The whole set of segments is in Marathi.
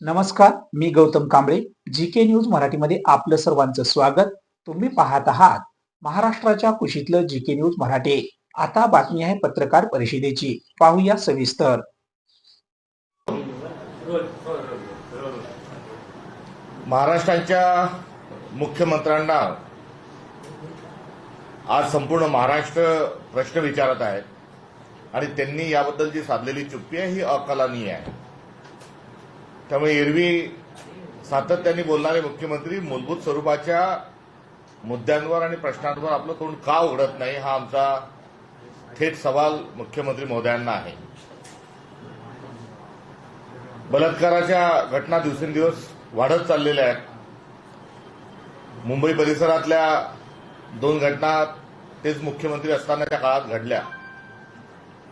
नमस्कार मी Gautam Kamble G K news मराठीमध्ये आपलं सर्वांचं स्वागत. तुम्ही पाहत आहात महाराष्ट्राच्या कुशीतलं जी के न्यूज मराठी. आता बातमी आहे पत्रकार परिषदेची. पाहूया सविस्तर. महाराष्ट्राच्या मुख्यमंत्र्यांना आज संपूर्ण महाराष्ट्र प्रश्न विचारत आहेत आणि त्यांनी याबद्दल जी साधलेली चुप्पी आहे ही अकलनीय आहे. त्यामुळे एरवी सातत्याने बोलणारे मुख्यमंत्री मूलभूत स्वरूपाच्या मुद्द्यांवर आणि प्रश्नांवर आपलं तोंड का उघडत नाही हा आमचा थेट सवाल मुख्यमंत्री महोदयांना आहे. बलात्काराच्या घटना दिवसेंदिवस वाढत चाललेल्या आहेत. मुंबई परिसरातल्या दोन घटना तेच मुख्यमंत्री असतानाच्या काळात घडल्या.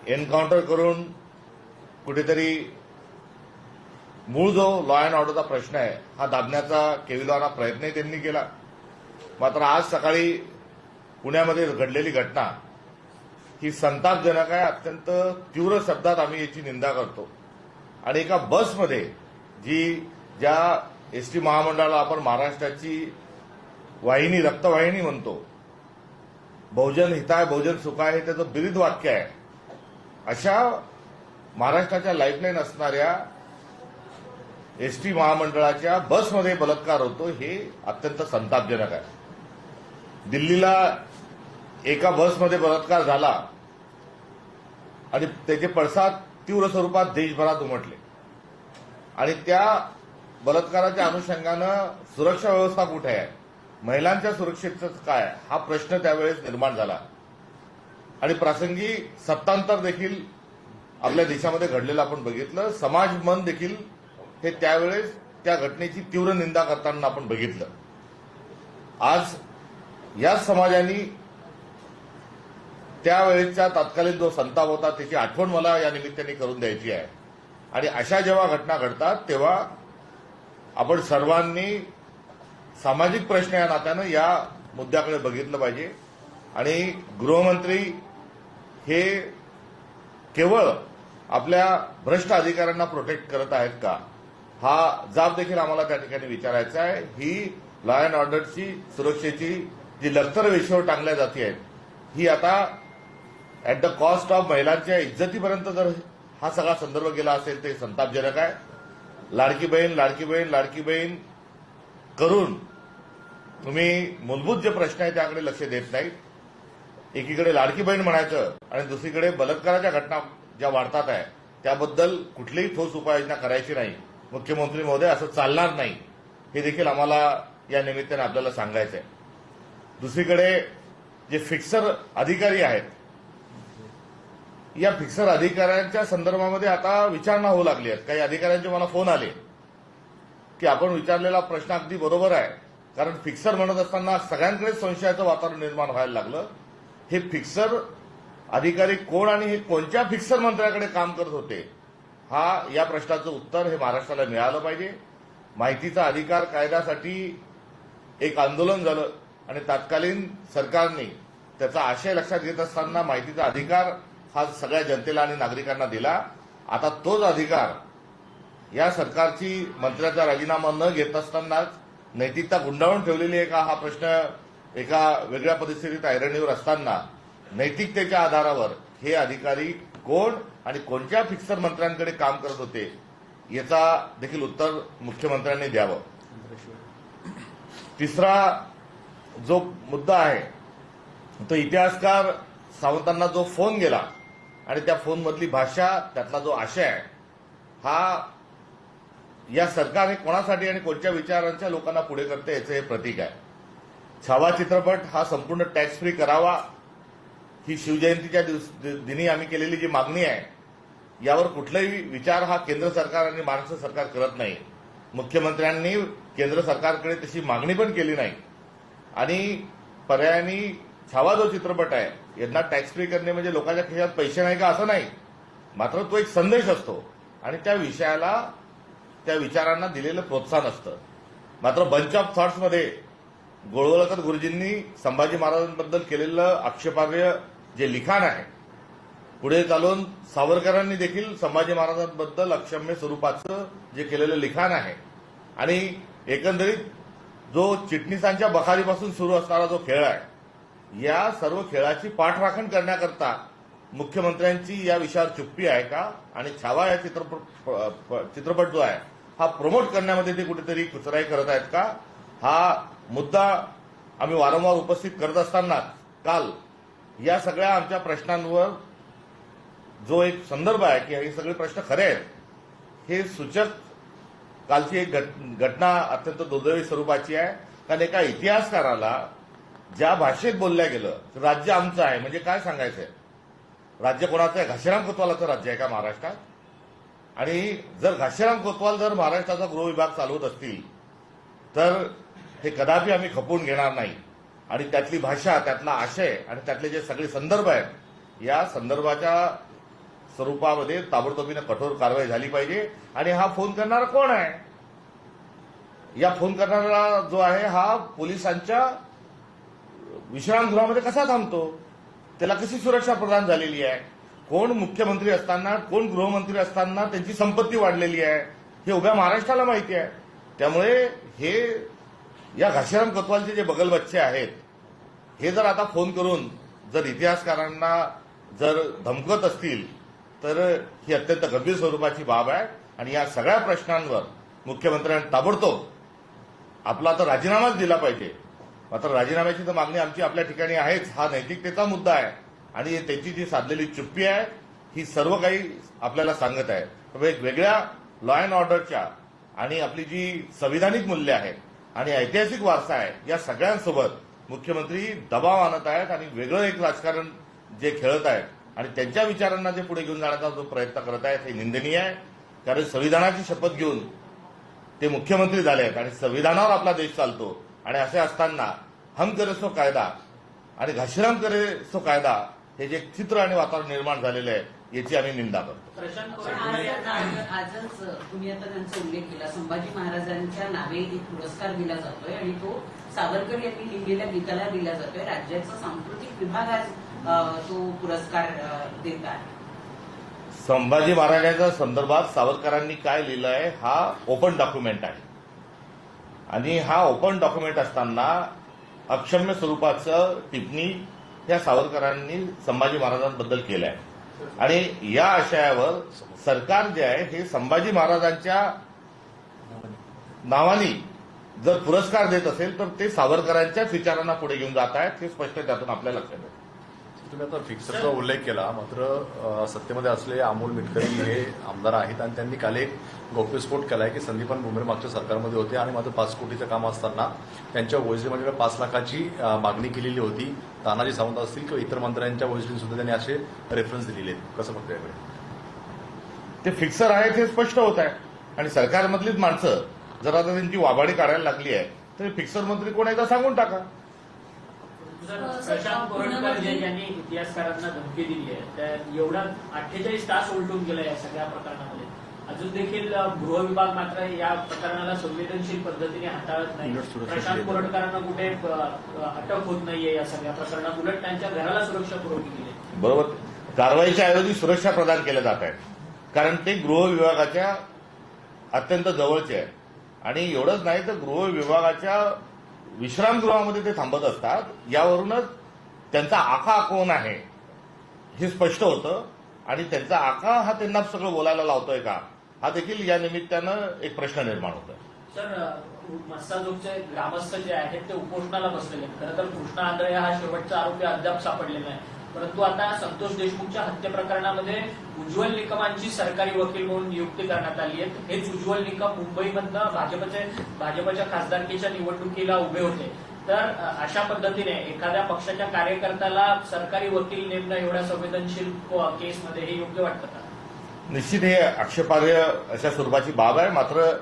एन्काउंटर करून कुठेतरी मूळ जो लॉ अँड ऑर्डरचा प्रश्न आहे हा दाबण्याचा केविलवाना प्रयत्नही त्यांनी केला. मात्र आज सकाळी पुण्यामध्ये घडलेली घटना ही संतापजनक आहे अत्यंत तीव्र शब्दात आम्ही याची निंदा करतो. आणि एका बसमध्ये जी ज्या एस टी महामंडळाला आपण महाराष्ट्राची वाहिनी रक्तवाहिनी म्हणतो बहुजन हिताय बहुजन सुखाय हे त्याचं बिरिद वाक्य आहे. अशा महाराष्ट्राच्या लाईफलाईन असणाऱ्या एस टी महामंडळाच्या बसमध्ये बलात्कार होतो हे अत्यंत संतापजनक आहे. दिल्लीला एका बसमध्ये बलात्कार झाला आणि त्याचे पडसाद तीव्र स्वरूपात देशभरात उमटले. आणि त्या बलात्काराच्या अनुषंगानं सुरक्षा व्यवस्था कुठे आहे? महिलांच्या सुरक्षेचं काय हा प्रश्न त्यावेळेस निर्माण झाला. आणि प्रासंगी सत्तांतर देखील आपल्या देशामध्ये घडलेलं आपण बघितलं. समाज मन देखील हे त्यावेळेस त्या घटनेची तीव्र निंदा करताना आपण बघितलं. आज या समाजाने त्यावेळेसचा तात्कालीन जो संताप होता त्याची आठवण मला या निमित्ताने करून द्यायची आहे. आणि अशा जेव्हा घटना घडतात तेव्हा आपण सर्वांनी सामाजिक प्रश्न या नात्यानं या मुद्द्याकडे बघितलं पाहिजे. आणि गृहमंत्री हे केवळ आपल्या भ्रष्ट अधिकाऱ्यांना प्रोटेक्ट करत आहेत का? हा जाब देखील आम्हाला त्या ठिकाणी विचारायचा आहे. ही लॉ अँड ऑर्डरची सुरक्षेची जी लखतर वेशीवर टांगल्या जाते आहेत ही आता ऍट द कॉस्ट ऑफ महिलांच्या इज्जतीपर्यंत जर हा सगळा संदर्भ गेला असेल ते संतापजनक आहे. लाडकी बहीण लाडकी बहीण लाडकी बहीण करून तुम्ही मूलभूत जे प्रश्न आहे त्याकडे लक्ष देत नाहीत. एकीकडे लाडकी बहीण म्हणायचं आणि दुसरीकडे बलात्काराच्या घटना ज्या वाढतात आहे त्याबद्दल कुठलीही ठोस उपाययोजना करायची नाही. मुख्यमंत्री महोदय असं चालणार नाही. हे देखील आम्हाला या निमित्ताने आपल्याला सांगायचं आहे दुसरीकडे जे फिक्सर अधिकारी आहेत या फिक्सर अधिकाऱ्यांच्या संदर्भामध्ये आता विचारणा होऊ लागली आहेत. काही अधिकाऱ्यांचे मला फोन आले की आपण विचारलेला प्रश्न अगदी बरोबर आहे. कारण फिक्सर म्हणत असताना सगळ्यांकडे संशयाचं वातावरण निर्माण व्हायला लागलं. हे फिक्सर अधिकारी कोण आणि हे कोणत्या फिक्सर मंत्र्याकडे काम करत होते? हा या प्रश्नाचं उत्तर हे महाराष्ट्राला मिळालं पाहिजे. माहितीचा अधिकार कायद्यासाठी एक आंदोलन झालं आणि तत्कालीन सरकारने त्याचा आशय लक्षात घेत असताना माहितीचा अधिकार हा सगळ्या जनतेला आणि नागरिकांना दिला. आता तोच अधिकार या सरकारची मंत्र्याचा राजीनामा न घेत असतानाच नैतिकता गुंडाळून ठेवलेली आहे का हा प्रश्न एका वेगळ्या परिस्थितीत ऐरणीवर असताना नैतिकतेच्या आधारावर हे अधिकारी कोण आणि कोणत्या फिक्सर मंत्र्यांकडे काम करत होते याचा देखील उत्तर मुख्यमंत्र्यांनी द्यावं. तिसरा जो मुद्दा आहे तो इतिहासकार सावंतांना जो फोन गेला आणि त्या फोनमधली भाषा त्यातला जो आशय आहे हा या सरकारने कोणासाठी आणि कोणत्या विचारांच्या लोकांना पुढे करते याचं हे प्रतीक आहे. छावा चित्रपट हा संपूर्ण टॅक्स फ्री करावा ही शिवजयंतीच्या दिवस दिनी आम्ही केलेली जी मागणी आहे यावर कुठलाही विचार हा केंद्र सरकार आणि महाराष्ट्र सरकार करत नाही. मुख्यमंत्र्यांनी केंद्र सरकारकडे तशी मागणी पण केली नाही. आणि पर्यायाने छावा जो चित्रपट आहे यांना टॅक्स फ्री करणे म्हणजे लोकांच्या खिशात पैसे नाही का असं नाही. मात्र तो एक संदेश असतो आणि त्या विषयाला त्या विचारांना दिलेलं प्रोत्साहन असतं. मात्र बंच ऑफ थॉट्समध्ये गोळवळकर गुरुजींनी संभाजी महाराजांबद्दल केलेलं आक्षेपार्ह जे लिखाण आहे पुढे चालून सावरकरांनी देखील संभाजी महाराजांबद्दल अक्षम्य स्वरूपाचं जे केलेलं लिखाण आहे. आणि एकंदरीत जो चिटणीसांच्या बखारीपासून सुरू असणारा जो खेळ आहे या सर्व खेळाची पाठराखण करण्याकरता मुख्यमंत्र्यांची या विषयावर चुप्पी आहे का? आणि छावा या चित्रपट चित्रपट जो आहे हा प्रमोट करण्यामध्ये ते कुठेतरी कुचराई करत आहेत का? हा मुद्दा आम्ही वारंवार उपस्थित करत असताना काल या सगळ्या आमच्या प्रश्नांवर जो एक संदर्भ आहे की हे सगळे प्रश्न खरे आहेत हे सूचक कालची एक घट- घटना अत्यंत दुर्दैवी स्वरूपाची आहे. कारण एका इतिहासकाराला ज्या भाषेत बोलल्या गेलं राज्य आमचं आहे म्हणजे काय सांगायचंय राज्य कोणाचं आहे? घाशीराम कोतवालाचं राज्य आहे का महाराष्ट्रात? आणि जर घाशीराम कोतवाल जर महाराष्ट्राचा गृहविभाग चालवत असतील तर हे कदापि आम्ही खपवून घेणार नाही. आणि त्यातली भाषा त्यातला आशय आणि त्यातले जे सगळे संदर्भ आहेत या संदर्भाच्या स्वरूपामध्ये ताबडतोबीनं कठोर कारवाई झाली पाहिजे. आणि हा फोन करणारा कोण आहे? या फोन करणारा जो आहे हा पोलिसांच्या विश्रामगृहामध्ये कसा थांबतो? त्याला कशी सुरक्षा प्रदान झालेली आहे? कोण मुख्यमंत्री असताना कोण गृहमंत्री असताना त्यांची संपत्ती वाढलेली आहे? हे उभ्या महाराष्ट्राला माहिती आहे. त्यामुळे हे या घाशीराम कोतवालचे जे बगल बच्चे आहेत हे जर आता फोन करून जर इतिहासकारांना जर धमकत असतील तर ही अत्यंत गंभीर स्वरूपाची बाब आहे आणि या सगळ्या प्रश्नांवर मुख्यमंत्र्यांनी ताबडतोब आपला तर राजीनामाच दिला पाहिजे. मात्र राजीनाम्याची तर मागणी आमची आपल्या ठिकाणी आहेच. हा नैतिकतेचा मुद्दा आहे आणि त्याची जी साधलेली चुप्पी आहे ही सर्व काही आपल्याला सांगत आहे. त्यामुळे एक वेगळ्या लॉ अँड ऑर्डरच्या आणि आपली जी संविधानिक मूल्य आहेत आणि ऐतिहासिक वारसा आहे या सगळ्यांसोबत मुख्यमंत्री दबाव आणत आहेत आणि वेगळं एक राजकारण जे खेळत आहेत आणि त्यांच्या विचारांना जे पुढे घेऊन जाण्याचा जो प्रयत्न करत आहेत हे निंदनीय आहे. कारण संविधानाची शपथ घेऊन ते मुख्यमंत्री झाले आहेत आणि संविधानावर आपला देश चालतो. आणि असे असताना हम करे सो कायदा आणि घाशीराम करे सो कायदा हे जे चित्र आणि वातावरण निर्माण झालेलं आहे याची आम्ही निंदा करतो. आजच तुम्ही आता त्यांचा उल्लेख केला. संभाजी महाराजांच्या नावे एक पुरस्कार दिला जातोय आणि तो सावरकर यांनी लिहिलेल्या गीताला दिला जातोय. राज्याचा सांस्कृतिक विभाग आज तो पुरस्कार देतात. संभाजी महाराजांच्या संदर्भात सावरकरांनी काय लिहिलं आहे हा ओपन डॉक्युमेंट आहे. आणि हा ओपन डॉक्युमेंट असताना अक्षम्य स्वरूपाचं टिप्पणी या सावरकरांनी संभाजी महाराजांबद्दल केलं आहे आणि या आशयावर सरकार जे आहे हे संभाजी महाराजांच्या नावाने जर पुरस्कार देत असेल तर ते सावरकरांच्याच विचारांना पुढे घेऊन जात आहेत हे स्पष्ट त्यातून आपल्या लक्षात येतं. तुम्ही आता फिक्सरचा उल्लेख केला मात्र सत्तेमध्ये असलेले अमोल मिटकरी हे आमदार आहेत आणि त्यांनी काल एक गौप्यस्फोट केलाय की संदीपान भुमरे मागच्या सरकारमध्ये होते आणि मात्र पाच कोटीचं काम असताना त्यांच्या वैजलीमध्ये पाच लाखाची मागणी केलेली होती. तानाजी सावंत असतील किंवा इतर मंत्र्यांच्या वॉइसली सुद्धा त्यांनी असे रेफरन्स दिलेले आहेत. कसं बघतो याकडे? ते फिक्सर आहेत हे स्पष्ट होत आहे. आणि सरकारमधलीच माणसं जर आता त्यांची वाबाडी काढायला लागली आहे तर फिक्सर मंत्री कोण आहे का सांगून टाका. प्रशांत जे ज्यांनी इतिहासकारांना धमकी दिली आहे. त्या एवढा अठ्ठेचाळीस तास उलटून गेला या सगळ्या प्रकरणामध्ये. अजून देखील गृह विभाग मात्र या प्रकरणाला संवेदनशील पद्धतीने हाताळत नाही. प्रशांत दिली. कोरटकरांना कुठे अटक होत नाहीये या सगळ्या प्रकरणात. उलट त्यांच्या घराला सुरक्षा पुरवली गेली. आहे. बरोबर. कारवाईच्या ऐवजी सुरक्षा प्रदान केल्या जात आहेत. कारण ते गृह विभागाच्या अत्यंत जवळचे आहे आणि एवढंच नाही तर गृह विभागाच्या विश्रामगृहामध्ये ते थांबत असतात. यावरूनच त्यांचा आका कोण आहे हे स्पष्ट होतं. आणि त्यांचा आका हा त्यांना सगळं बोलायला लावतोय का? हा देखील या निमित्तानं एक प्रश्न निर्माण होतोय. सर अ, मस्साजोगचे ग्रामस्थ जे आहेत ते उपोषणाला बसलेले खरं तर कृष्णा आंधळे हा शेवटचा आरोपी अद्याप सापडलेला आहे परंतु आता संतोष देशमुखच्या हत्या प्रकरणामध्ये उज्ज्वल निकमांची सरकारी वकील म्हणून नियुक्ती करण्यात आली आहे. हेच उज्ज्वल निकम मुंबईमधनं भाजपचे भाजपच्या खासदारकीच्या निवडणुकीला उभे होते. तर अशा पद्धतीने एखाद्या पक्षाच्या कार्यकर्त्याला सरकारी वकील नेमणं एवढ्या संवेदनशील केसमध्ये हे योग्य वाटतं का? निश्चित हे आक्षेपार्ह अशा स्वरूपाची बाब आहे. मात्र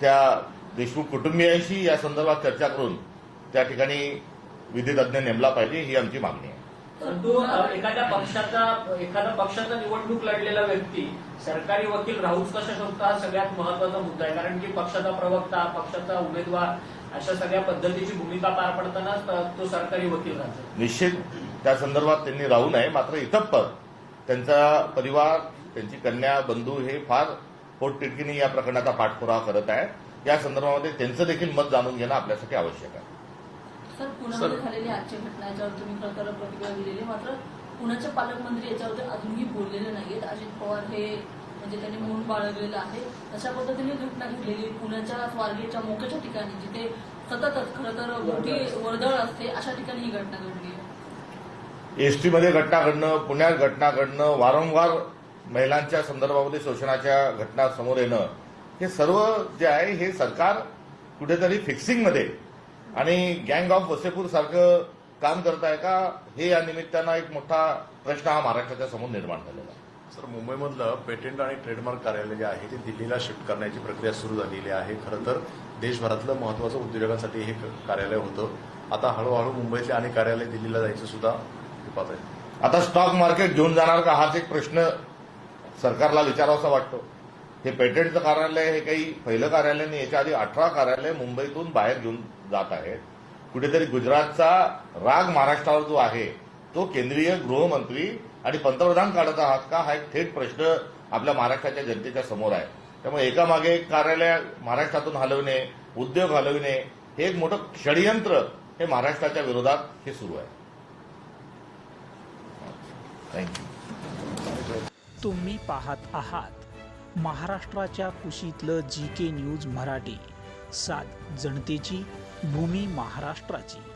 त्या देशमुख कुटुंबियांशी या संदर्भात चर्चा करून त्या ठिकाणी विधी नेमला पाहिजे ही आमची मागणी आहे. परंतु एखाद्या पक्षाचा एखादा पक्षाचा निवडणूक लढलेला व्यक्ती सरकारी वकील राहूच कसा शकतो हा सगळ्यात महत्त्वाचा मुद्दा आहे. कारण की पक्षाचा प्रवक्ता पक्षाचा उमेदवार अशा सगळ्या पद्धतीची भूमिका पार पडतानाच तो सरकारी वकील राहतो. निश्चित. त्या संदर्भात त्यांनी राहू नये मात्र इतप्पर त्यांचा परिवार त्यांची कन्या बंधू हे फार पोटतिडकीने या प्रकरणाचा पाठपुरावा करत आहे या संदर्भामध्ये त्यांचं देखील मत जाणून घेणं आपल्यासाठी आवश्यक आहे. सर पुण्यामध्ये झालेली आजची घटना याच्यावर तुम्ही प्रकार प्रतिक्रिया दिलेली मात्र पुण्याचे पालकमंत्री याच्यावरती अजूनही बोललेले नाहीयेत. अजित पवार हे म्हणजे त्यांनी म्हणून बाळगलेलं आहे. अशा पद्धतीने घटना घडलेली पुण्याच्या स्वारगेटच्या मोक्याच्या ठिकाणी जिथे सततच खरं तर मोठी वर्दळ असते अशा ठिकाणी ही घटना घडली आहे. एसटीमध्ये घटना घडणं पुण्यात घटना घडणं वारंवार महिलांच्या संदर्भामध्ये शोषणाच्या घटना समोर येणं हे सर्व जे आहे हे सरकार कुठेतरी फिक्सिंगमध्ये आणि गँग ऑफ वसेपूर सारखं काम करत आहे का? हे या निमित्तानं एक मोठा प्रश्न हा महाराष्ट्राच्या समोर निर्माण झालेला आहे. सर मुंबईमधलं पेटंट आणि ट्रेडमार्क कार्यालय जे आहे ते दिल्लीला शिफ्ट करण्याची प्रक्रिया सुरू झालेली आहे. खरं तर देशभरातलं महत्वाचं उद्योजकांसाठी हे कार्यालय होतं. आता हळूहळू मुंबईतले अनेक कार्यालय दिल्लीला जायचं सुद्धा आहे. आता स्टॉक मार्केट घेऊन जाणार का? हाच एक प्रश्न सरकारला विचारावासा वाटतो. हे पेटंटचं कार्यालय हे काही पहिलं कार्यालय नाही याच्या आधी अठरा कार्यालय मुंबईतून बाहेर घेऊन जात आहेत. कुठेतरी गुजरातचा राग महाराष्ट्रावर जो आहे तो केंद्रीय गृहमंत्री आणि पंतप्रधान काढत आहात का? हा एक थेट प्रश्न आपल्या महाराष्ट्राच्या जनतेच्या समोर आहे. त्यामुळे एकामागे एक कार्यालय महाराष्ट्रातून हलवणे उद्योग हलवणे हे एक मोठं षडयंत्र हे महाराष्ट्राच्या विरोधात हे सुरू आहे. थँक्यू तुम्ही पाहत आहात महाराष्ट्राच्या कुशीतलं जी के न्यूज मराठी. सात जनतेची भूमी महाराष्ट्राची.